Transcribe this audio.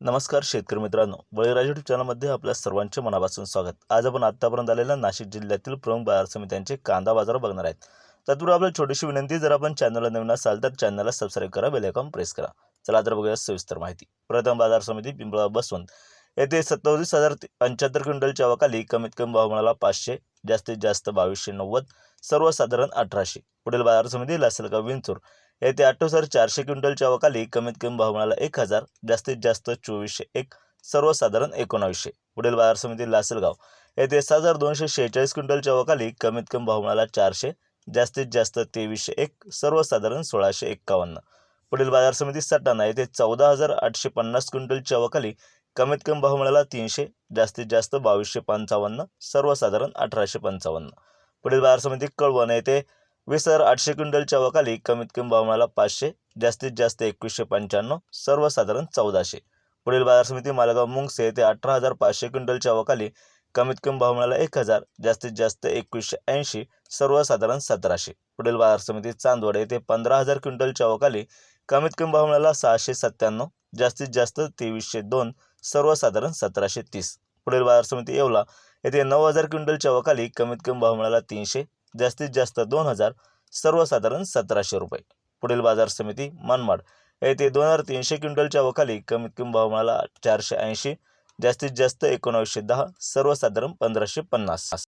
नमस्कार शेतकरी मित्रांनो. बळीराज युट्यूब चॅनलमध्ये आपल्या सर्वांचे मनापासून स्वागत. आज आपण आत्तापर्यंत आलेल्या नाशिक जिल्ह्यातील प्रमुख बाजार समित्यांचे कांदा बाजार बघणार आहेत. तत्पूर्वी आपल्याला छोटीशी विनंती जर आपण चॅनलला नवीन असाल तर चॅनलला सबस्क्राईब करा बेल प्रेस करा. चला तर बघूया सविस्तर माहिती. प्रथम बाजार समिती पिंपळा बसवंत येथे सत्तावीस हजार पंच्याहत्तर क्विंटलच्या अवाखाली कमीत कमी भाव मिळाला पाचशे जास्तीत जास्त बावीसशे नव्वद सर्वसाधारण अठराशे. पुढील बाजार समिती लासलगाव विंचूर. येथे अठ्ठावीस हजार चारशे क्विंटलच्या अवकाली कमीत कमी भाव मिळाला एक हजार जास्तीत जास्त चोवीसशे एक सर्वसाधारण एकोणावीसशे. पुढील बाजार समिती लासलगाव. येथे सात हजार दोनशे शेहेचाळीस क्विंटलच्या अवकाली कमीत कमी भाव मिळाला चारशे जास्तीत जास्त तेवीसशे एक सर्वसाधारण सोळाशे एक्कावन्न. पुढील बाजार समिती सटाणा येथे चौदा हजार आठशे पन्नास क्विंटलच्या अवकाली कमीत कमी भाव मिळाला तीनशे जास्तीत जास्त बावीसशे पंचावन्न सर्वसाधारण अठराशे पंचावन्न. पुढील बाजार समिती कळवण येथे वीस हजार आठशे क्विंटलच्या वकाली कमीत कमी भाव मिळाला पाचशे जास्तीत जास्त एकवीसशे पंच्याण्णव सर्वसाधारण चौदाशे. पुढील बाजार समिती मालगाव मुंगसे येथे अठरा हजार पाचशे क्विंटलच्या वकाली कमीत कमी भाव मिळाला एक हजार जास्तीत जास्त एकवीसशे ऐंशी सर्वसाधारण सतराशे. पुढील बाजार समिती चांदवड येथे पंधरा हजार क्विंटलच्या वकाली कमीत कमी भाव मिळाला सहाशे सत्त्याण्णव जास्तीत जास्त तेवीसशे दोन सर्वसाधारण सतराशे तीस. पुढील बाजार समिती येवला येथे नऊ हजार क्विंटलच्या वकाली कमीत कमी भाव मिळाला तीनशे जास्तीत जास्त दोन हजार सर्वसाधारण सतराशे रुपये. पुढील बाजार समिती मनमाड. येथे दोन हजार तीनशे क्विंटलच्या वखाली कमीत कमी भाव मिळाला चारशे ऐंशी जास्तीत जास्त एकोणावीसशे दहा सर्वसाधारण पंधराशे पन्नास.